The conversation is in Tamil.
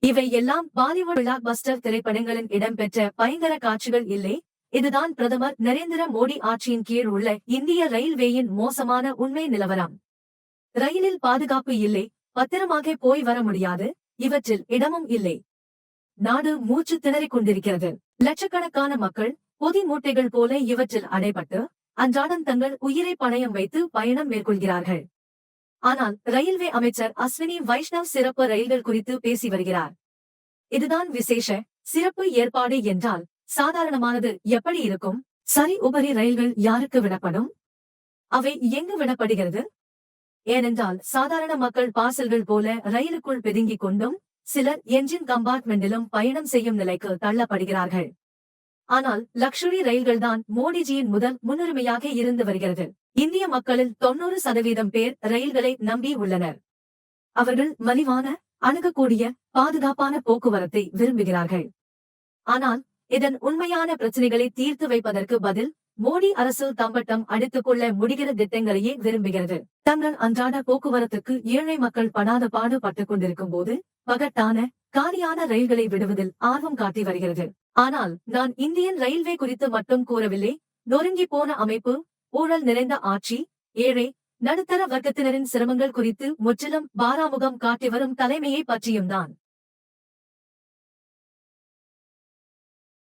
இவை எல்லாம் பாலிவுட் பிளாக் பஸ்டர் திரைப்படங்களில் இடம்பெற்ற பயங்கர காட்சிகள் இல்லை. இதுதான் பிரதமர் நரேந்திர மோடி ஆட்சியின் கீழ் உள்ள இந்திய ரயில்வேயின் மோசமான உண்மை நிலவரம். ரயிலில் பாதுகாப்பு இல்லை பத்திரமாக போய் வர முடியாது இவற்றில் இடமும் இல்லை. நாடு மூச்சு திணறிக் கொண்டிருக்கிறது. லட்சக்கணக்கான மக்கள் பொதி மூட்டைகள் போல இவற்றில் அடைபட்டு அன்றாடம் தங்கள் உயிரை பணயம் வைத்து பயணம் மேற்கொள்கிறார்கள். ஆனால் ரயில்வே அமைச்சர் அஸ்வினி வைஷ்ணவ் சிறப்பு ரயில்கள் குறித்து பேசி வருகிறார். இதுதான் விசேஷ சிறப்பு ஏற்பாடு என்றால் சாதாரணமானது எப்படி இருக்கும்? சரி உபரி ரயில்கள் யாருக்கு விடப்படும்? அவை எங்கு விடப்படுகிறது? ஏனென்றால் சாதாரண மக்கள் பார்சல்கள் போல ரயிலுக்குள் பெதுங்கிக் கொண்டும் சிலர் என்ஜின் கம்பார்ட்மெண்டிலும் பயணம் செய்யும் நிலைக்கு தள்ளப்படுகிறார்கள். ஆனால் லக்ஷுரி ரயில்கள்தான் மோடிஜியின் முதல் முன்னுரிமையாக இருந்து வருகிறது. இந்திய மக்களில் தொண்ணூறு சதவீதம் பேர் ரயில்களை நம்பி உள்ளனர். அவர்கள் மலிவான அணுகக்கூடிய பாதுகாப்பான போக்குவரத்தை விரும்புகிறார்கள். ஆனால் இதன் உண்மையான பிரச்சனைகளை தீர்த்து வைப்பதற்கு பதில் மோடி அரசு தம்பட்டம் அடித்துக் கொள்ள முடிகிற திட்டங்களையே விரும்புகிறது. தங்கள் அன்றாட போக்குவரத்துக்கு ஏழை மக்கள் படாத பாடுபட்டுக் கொண்டிருக்கும் போது பகட்டான காலியான ரயில்களை விடுவதில் ஆர்வம் காட்டி வருகிறது. ஆனால் நான் இந்தியன் ரயில்வே குறித்து மட்டும் கூறவில்லை. நொறுங்கி போன அமைப்பு ஊழல் நிறைந்த ஆட்சி ஏழை நடுத்தர வர்க்கத்தினரின் சிரமங்கள் குறித்து முற்றிலும் பாராமுகம் காட்டி வரும் தலைமையை பற்றியும் தான்